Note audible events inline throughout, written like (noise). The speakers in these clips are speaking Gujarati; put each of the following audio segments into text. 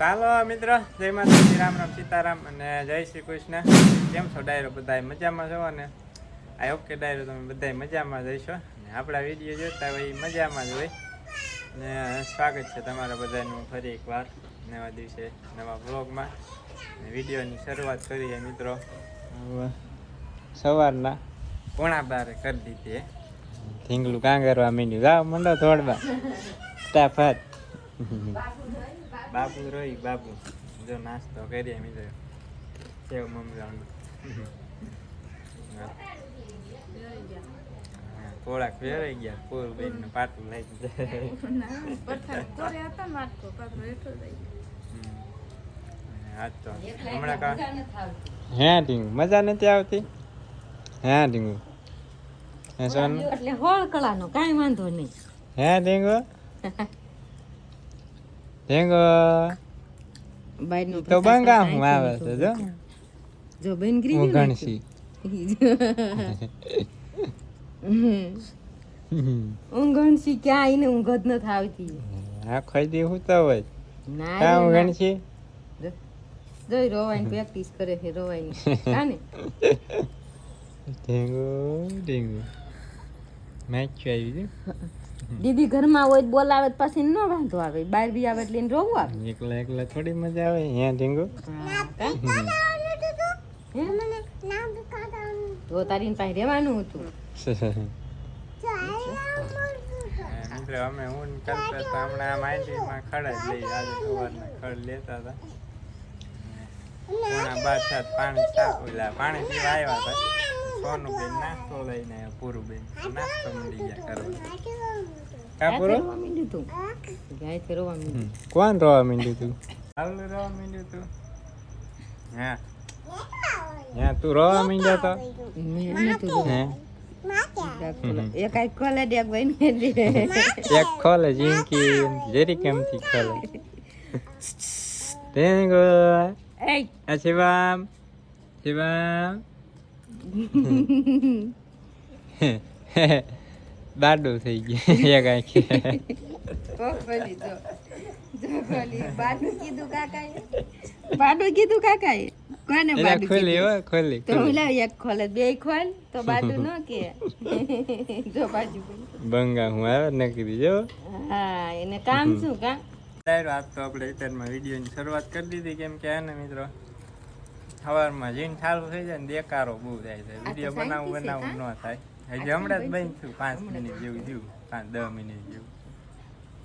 ચાલો મિત્રો, જય માતાજી, રામ રામ સીતારામ અને જય શ્રી કૃષ્ણ. કેમ છો ડાયરો બધા મજામાં છો? અને આઈ હોપ ડાયરો તમે બધા મજામાં જઈશો અને આપણા વીડિયો જોતા હોય મજામાં જ હોય. ને સ્વાગત છે તમારા બધાનું ફરી એકવાર નવા દિવસે, નવા બ્લોગમાં વિડીયોની શરૂઆત કરીએ મિત્રો. સવારના પોણા બારે કરી દીધી થીંગલું કાંગરવા મીન્યું ગાવ મંડો થોડવા ફટાફટ. બાબુ રોઈ બાબુ જો નાસ્તો કરીએ મિત્રો. સેવ મમરાનો. થોડાક ફેરાઈ ગયા પૂરું બેન ને પાટું લઈ આજ તો હમણાં કા? હે ઢીંગુ મજા નથી આવતી? હે ઢીંગુ હે સોન? એટલે હોળ કળાનો કાંઈ વાંધો નહીં. હે ઢીંગુ (laughs) બાયનો તો બંગા હું આવે છે જો જો બેન ગ્રી હું હું ગણસી ક્યાં આવીને ઊંઘ જ નથી આવતી. આ ખાઈ દે હું તો હોય ના કા હું રે ના. ગણસી જો જોઈ રોવાની પ્રેક્ટિસ કરે છે રોવાની. કાને? (laughs) ઢીંગુ ઢીંગુ. મેચ આવી છે દીદી ઘરમાં હોય તો બોલાવે પછી ન વાંધો આવે. બહાર બી આવે એટલે રોવું આવે. એકલા એકલા થોડી મજા આવે અહીંયા ઢીંગો? તો. તારી પાસે રહેવાનું હતું. અમે હું ને કલ્પેશ તો હમણાં માંડવીમાં ખડ જ લઈ આજે સવારના ખડ લેતા હતા. પોણા બાર સાત પાણી સાફ ઓલા પાણી પીવા આવ્યા હતા. સોનું બેન નાસ્તો લઈને પૂરું બેન. નાસ્તો મળી ગયા કરવા કોણ રોવા માંડ્યું તું? આવલું રોવા માંડ્યું તું. હા. હા તું રોવા માંડ્યો તો? એક આઈ ડેક બની દે એક ખોલે જીંકી જેરી કેમથી ખોલે? (laughs) ટેંગો એય. આ શિવામ. શિવામ. દાડો થઈ ગયો એક આંખે જો કીધું કાકાએ? બાડું કીધું કાકાએ? કોને બાડું ખોલી કીધું? હો ખોલી તો લાવ એક ખોલે બે ખોલ તો બાડું ન કે. જો બાજુ બંગા હું આવે નકરી જો. હા એને કામ શું કા? આજ તો આપણે અત્યારમાં વિડીયોની શરૂઆત કરી દીધી કેમ કે હે મિત્રો સવારમાં જીન ચાલુ થઈ જાય ને દેકારો બહુ થાય છે. વીડિયો બનાવવું બનાવવું ન થાય. હજી હમણાં જ બની છું. પાંચ મિનિટ જેવું જેવું પાંચ દસ મિનિટ જેવું.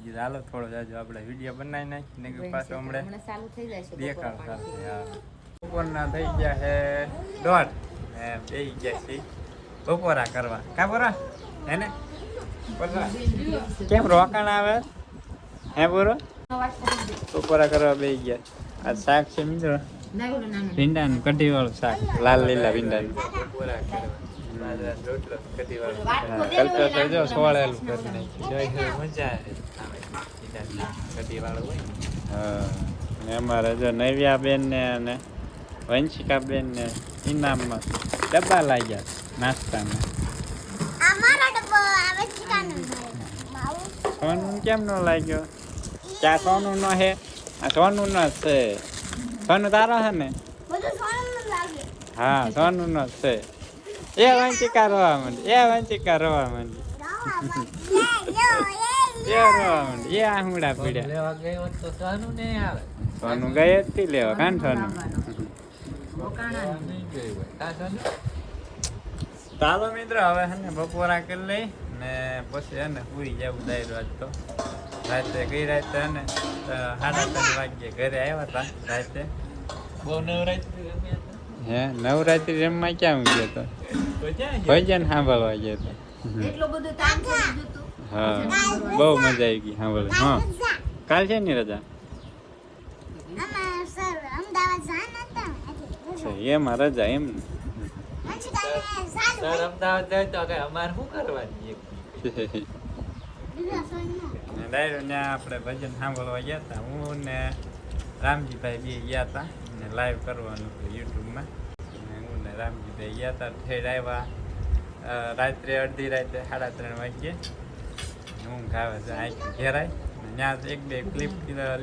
ચાલો હાલો થોડો જાજો આપણે વીડિયો બનાવી નાખી ને પાછો હમણાં ચાલુ થઈ જાય દેખાડો સાથે હા. બપોરના થઈ ગયા છે દોઢ. હે બે ગયા છે. બપોરા કરવા. કા બોરા? હે ને કેમ રોકાણ આવે? હે બોરો? બપોરા કરવા બે ગયા. આ શાક છે મિત્રો. ભીંડાનું કઢી વાળું શાક. લાલ લીલા ભીંડાનું કલ્પેશ જો સોળેલું કરી નાખ્યું. મજા આવે. કઢી વાળું હોય હા ને અમારે જો નવ્યા બેન ને અને વંશિકા બેન ને ઇનામમાં ડબ્બા લાગ્યા નાસ્તામાં સોનું કેમ ન લાગ્યો? ચા સોનું નો હે? આ સોનું નો છે. સોનું તારો છે ને? હા સોનું નો જ છે. એ વંચિકા રોવા માંડી એ વંચિકા રોવા માંડી. એ રોવા માંડી એ આહુડા પીડ્યા. સોનું ગયે જ થી લેવા કાન સોનું. ચાલો મિત્ર હવે હે ને બપોરા કરી લઈ ને પછી હે ને પૂરી જવું દાયરો આજ તો. રાતે ગઈ રાતે અને સાડા ત્રણ વાગ્યે ઘરે આવ્યા હતા રાતે. બહુ નવરાત્રી હે નવરાત્રી રમવા ક્યાં હું ગયો તો? ભજન સાંભળવા ગયો હા બહુ મજા આવી ગઈ સાંભળવા. હા. કાલ છે ને રજા? છે એમાં રજા એમ ને? અમદાવાદ જાય તો અમારે શું કરવાની (laughs) ને ડાયરો ત્યાં આપણે ભજન સાંભળવા ગયા હતા. હું ને રામજીભાઈ બે ગયા હતા ને લાઈવ કરવાનું હતું યુટ્યુબમાં. હું ને રામજીભાઈ ગયા હતા. ઠેર આવ્યા રાત્રે અડધી રાતે સાડા ત્રણ વાગ્યે. હું ગાવે છે, આખી ઘેરાય. ત્યાં એક બે ક્લિપ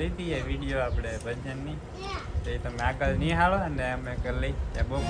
લીધી એ વીડિયો આપણે ભજનની. તો તમે આગળ નિહાળો અને અમે કરી લઈ બપોર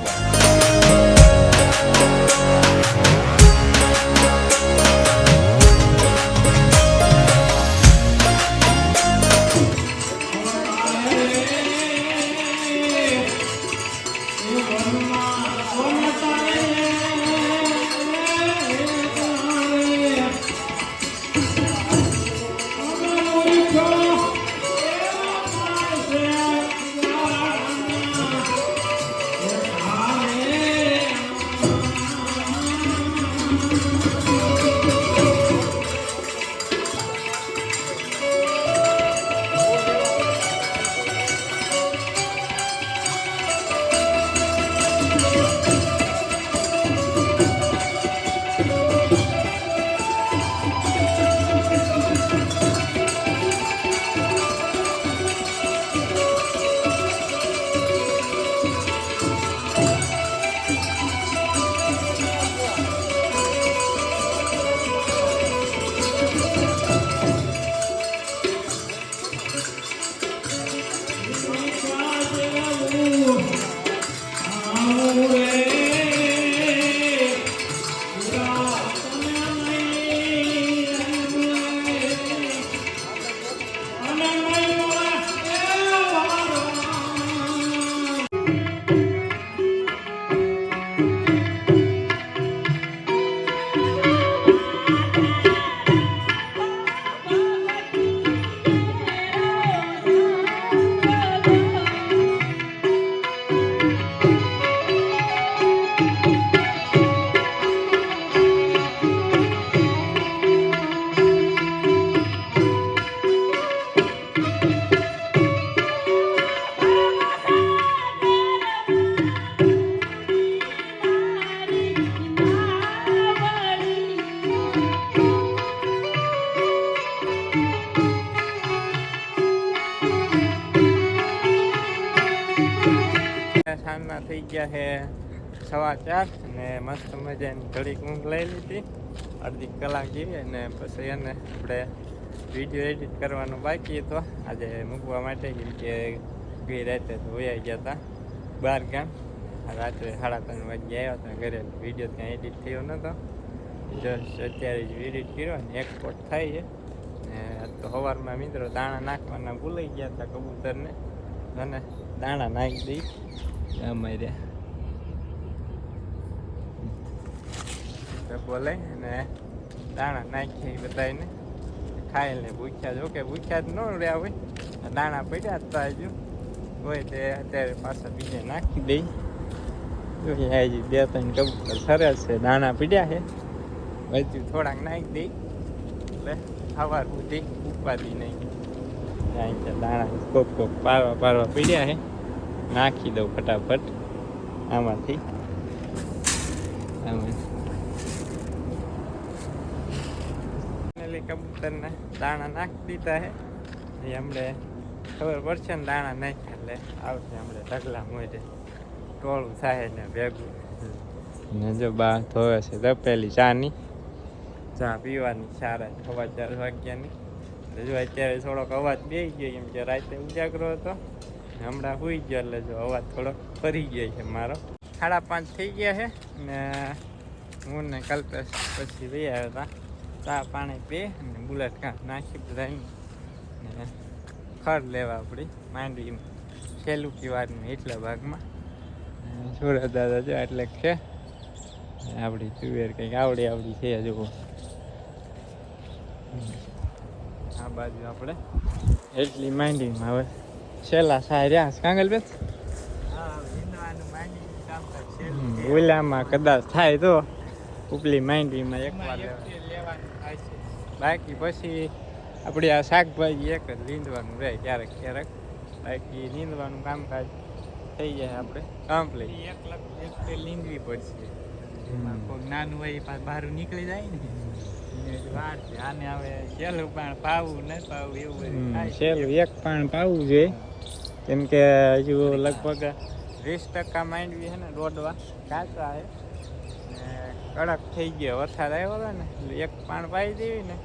થઈ છે સવા ચાર અને મસ્ત મજાની ઘડીક ઊંઘ લઈ લીધી. અડધી કલાક જેવી અને પછી એને આપણે વીડિયો એડિટ કરવાનો બાકી હતો. આજે મૂકવા માટે કેમ કે ગઈ રાતે તો ગયા હતા બાર ગામ. રાત્રે સાડા ત્રણ વાગે આવ્યા હતા ઘરે. વીડિયો ત્યાં એડિટ થયો નહોતો જસ્ટ અત્યારે જ એડિટ કર્યો અને એક્સપોર્ટ થાય છે. ને તો સવારમાં મિત્રો દાણા નાખવાના ભૂલાઈ ગયા હતા કબૂતરને. અને દાણા નાખી દઈ. અમારે બોલે ને દાણા નાખી બધાને ખાઈ લે, ભૂખ્યા જો કે ભૂખ્યા જ ન રહ્યા હોય. દાણા પડ્યા જ તા હજુ હોય તે અત્યારે પાછા બીજે નાખી દઈ. હજી બે ત્રણ કબૂતર સરસ છે, દાણા પીડ્યા છે. હજુ થોડાક નાખી દઈ. એટલે સવાર સુધી ઉપાધી નહીં. દાણા કોક કોક પારવા પારવા પીડ્યા છે. નાખી દઉં ફટાફટ. આમાંથી. આમાં. કબૂતરને દાણા નાખી દીધા હે એ હમણે ખબર પડશે ને દાણા નાખ્યા એટલે આવશે હમણે ઢગલા મોજે ટોળું થાય ને ભેગું. ને જો બા ધોવે છે તપેલી ચાની. ચા પીવાની સારા સવા ચાર વાગ્યાની. જો અત્યારે થોડોક અવાજ બે ગયો એમ કે રાતે ઉજાગરો હતો. હમણાં હોઈ ગયો એટલે જો અવાજ થોડોક ફરી ગયો છે મારો. સાડા પાંચ થઈ ગયા છે ને હું ને કલ્પેશ પછી રહી આવ્યા હતા. ચા પાણી પી અને બુલેટ કાં નાખી બધાને ને ખડ લેવા આપણી માંડવી છેલ્લું કિવાડનું એટલા ભાગમાં. સુરત દાદા જો એટલે છે આપણી તુવેર કંઈક આવડી આવડી છે જુઓ આ બાજુ આપણે એટલી માંડવીમાં હવે છેલ્લા સાય રહ્યા કાંગલ બેસ ઓલામાં કદાચ થાય તો ઉપલી માંડવીમાં એક વાર બાકી પછી આપણે આ શાકભાજી એક જ લીંદવાનું રહે ક્યારેક ક્યારેક. બાકી નીંદવાનું કામકાજ થઈ જાય આપણે કમ્પ્લીટ એક લાખ એક લીંદવી પડશે. કોઈક નાનું હોય પાછું બહાર નીકળી જાય ને. વાર છે. આને હવે છેલ્લું પણ પાવું ન પાવું એવું બધું. છેલ્લું એક પણ પાવું જોઈએ. કેમ કે હજુ લગભગ વીસ ટકા માંડવી છે ને દોડવા. કાચા છે. કડક થઈ ગયો. વરસાદ આવ્યો હતો ને એક પાણ પાઈ દેવી ને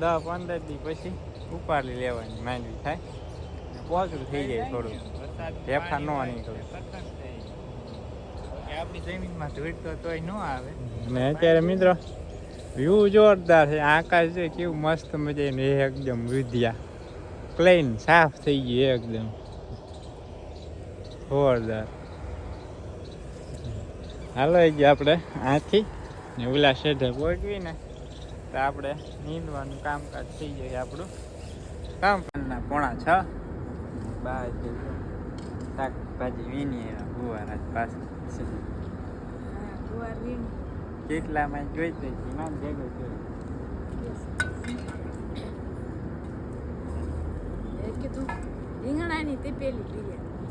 દસ પંદર દી પછી ઉપાડી લેવાની માંડવી થાય. પોચું થઈ જાય થોડું. ફેફા ન નીકળે. આપણી જમીનમાં ધૂળ તો તોય ન આવે. ને અત્યારે મિત્રો વ્યૂ જોરદાર છે. આકાશ છે કેવું મસ્ત મજા એ એકદમ વિદ્યા. ક્લીન સાફ થઈ ગયું એકદમ. જોરદાર હાલો એ ગયા આપણે આથી ને ઓલા શેઢે પહોંચવી ને તો આપણે નીંદવાનું કામકાજ થઈ જાય આપણું. કામ ના પોણા છ. બાર શાકભાજી શાકભાજી વીણી ગુવારા પાસે. કેટલામાં જોઈ તો જીમાન ભેગો જોઈ રીંગણાની તે પેલી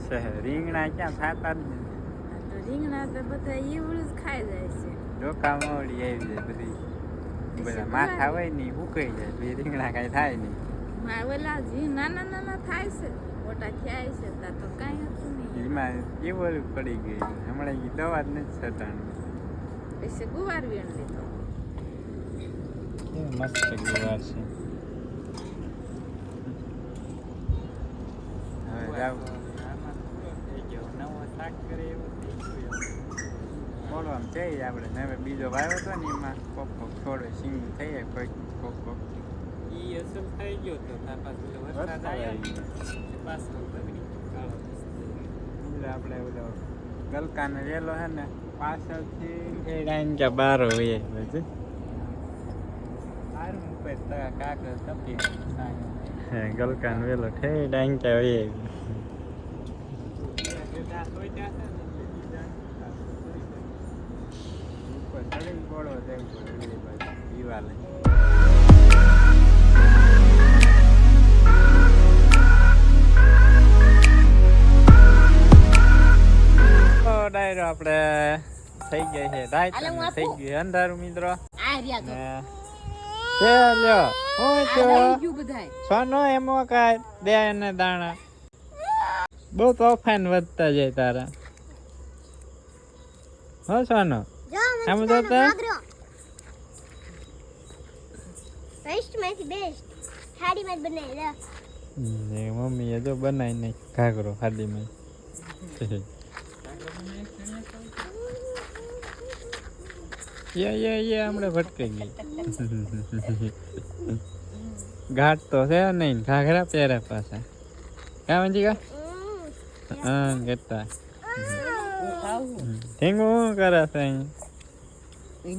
છે રીંગણા ક્યાં ખાતા જ તો રીંગણા તો બધા એવું જ ખાઈ જાય છે. ડોકા મોડી આવી જાય બધી. બધા માથા હોય ને ઈ ઉકળી જાય બે રીંગણા કાંઈ થાય નહીં. ઓલા જી નાના નાના થાય છે મોટા થયા છે તા તો કાંઈ હતું નહીં. એમાં કેવું પડી ગઈ હમણાં એ દવા જ નથી છટાણી. પછી ગુવાર વીણ લીધો. મસ્ત ગુવાર છે. હવે જાવ શાક કરે બોલવામાં છે આપણે. ને હવે બીજો વાવ્યો હતો ને એમાં કોક કોક થોડો સિંગ થઈ જાય કોઈક કોક કોક. ઈ અસલ થઈ ગયો તો તાર પાછો વરસાદ આવ્યો પાછો. એટલે આપણે ઓલો ગલકાને વેલો છે ને પાછળથી એડાઈને કે બાર હોય પછી. હે ગલકાન વેલો ઠેડાઈને કે હોય બધા હોય ત્યાં છે ને એટલે બીજા ઉપર ચડીને ગોળો જવું પડે ઓલી બાજુ દીવાલે તો ડાયરો આપણે થઈ ગયા છે રાત અને થઈ? ગયું અંધારું મિત્રો લ્યો હું છો સોનો એમો કાય દે ને દાણા. બહુ તોફાન વધતા જાય તારા. હો સોનો? આમ તો તો બેસ્ટમાંથી બેસ્ટ થાળીમાં જ બનાવી લે. ને મમ્મીએ જો બનાવી નાખ ઘાઘરો ખાડીમાં યે યે યે હમણાં ભટકાઈ ગઈ. (laughs) ઘાટ તો છે નહીં ઘાઘરા પહેર્યા પાછા. કા મંજી કા હા ¿qué tal? શું કરે છે અહીં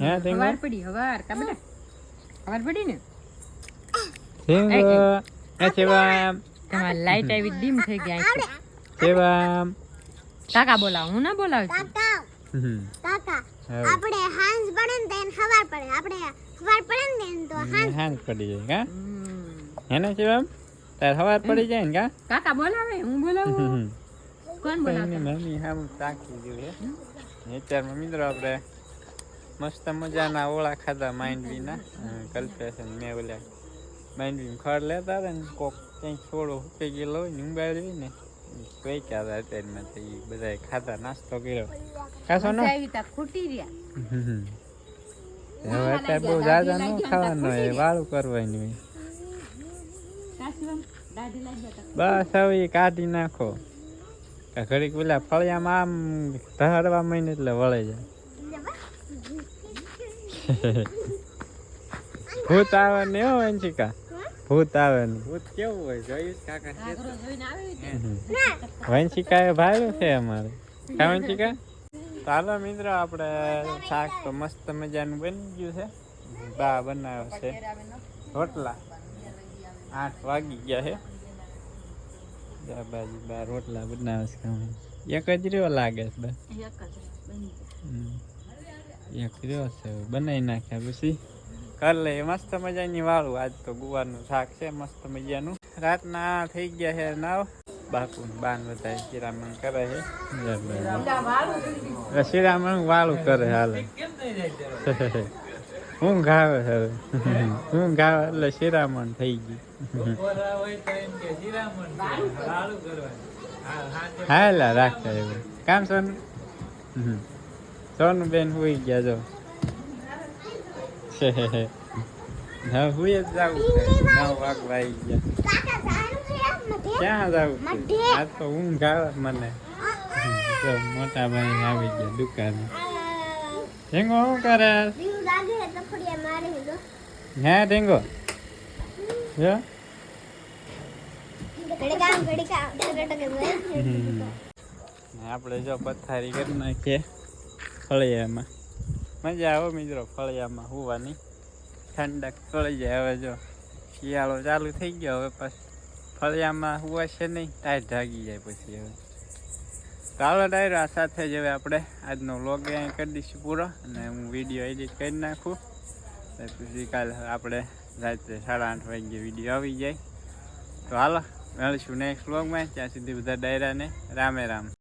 હે ઠીંગુ હવાર પડી હવાર કા બેટા હવાર પડી ને ઠીંગુ એ શિવામ તમારી લાઈટ આવી ડીમ થઈ ગયા આંખો શિવામ કાકા બોલાવ હું ના બોલાવ છું કાકા કાકા આપણે હાંસ પડે ને તો એને પડે આપણે સવાર પડે ને એને તો હાંસ હાંજ પડી જાય કા. હે ને શિવમ તાર પડી જાય ને કા કાકા બોલાવે હું બોલાવું. કોણ બનાવતા? મમ્મી આમ તાકી ગયું છે. મિત્રો આપણે મસ્ત મજાના ઓળા ખાધા માંડવીના. કલ્પેશ અને મેં ઓલા માંડવી ખડ લેતા હતા ને કોક ક્યાંક થોડો હુકાઈ ગયેલો હોય ને ઉંબાડી ને કઈ ક્યાં હતા અત્યારમાં તો એ બધાએ ખાધા નાસ્તો કર્યો. ખાસો ને? મજા આવી તા ખૂટી રહ્યા. હવે અત્યારે બહુ જાજા ન ખાવાનું હોય વાળું કરવાની હોય. બસ હવે કાઢી નાખો. ઘડીક પેલા ફળિયામાં આમ ધરવા મહિને એટલે વળે જાય (laughs) ભૂત આવે ને હો અંશિકા ભૂત આવે ને. ભૂત કેવું હોય? જોયું કાકા? ઘાઘરો જોઈને આવી વંશિકા એ ભાડું છે અમારે. કા વંશિકા ચાલો મિત્રો આપણે શાક તો મસ્ત મજાનું બની ગયું છે. બા બનાવ્યો છે. રોટલા. આઠ વાગી ગયા છે. બાજુ બા રોટલા બનાવે છે એક જ રહ્યો લાગે છે બા એક રહ્યો છે બનાવી નાખ્યા પછી કર મસ્ત મજાની વાળું. આજ તો ગુવારનું શાક છે મસ્ત મજાનું. રાતના થઈ ગયા છે નાવ. બાપુ ને બાન બધા શ્રીરામણ કરે છે. શ્રીરામણ વાળું કરે હાલે. (laughs) હું ગાવે હવે હું ગાવે એટલે શિરામણ થઈ ગયું ઓરા હોય તો એમ કે શિરામણ છે, વાળું કરવાનું. હા, હાથે હાલા રાખતા એવું કામ સોનું હમ. સોનું બેન હુઈ ગયા જો હવે હુઈ જ જવું છે નવ વાગવા આવી ગયા ક્યાં જાવું છે મઢે. આ તો ઊંઘ આવે મને જો મોટા ભાઈ આવી ગયા દુકાને ઢેંગો શું કરે દીવ લાગે તો ફડિયા મારે તો હે ઢેંગો જો આપણે જો પથારી કરી નાખીએ ફળિયામાં મજા આવે મિત્રો ફળિયામાં હોવાની ઠંડક પડી જાય હવે જો શિયાળો ચાલુ થઈ ગયો હવે પછી ફળિયામાં હુવાશે નહીં ટાઈટ જાગી જાય પછી હવે ચાલો ડાયરો આ સાથે જ હવે આપણે આજનો વ્લોગ અહીં કરી દઈશું પૂરો અને હું વીડિયો એડિટ કરી નાખું પછી કાલે આપણે રાત્રે સાડા આઠ વાગ્યે વીડિયો આવી જાય. તો હાલો, મળીશું નેક્સ્ટ વ્લોગમાં ત્યાં સુધી બધા ડાયરાને રામે રામ.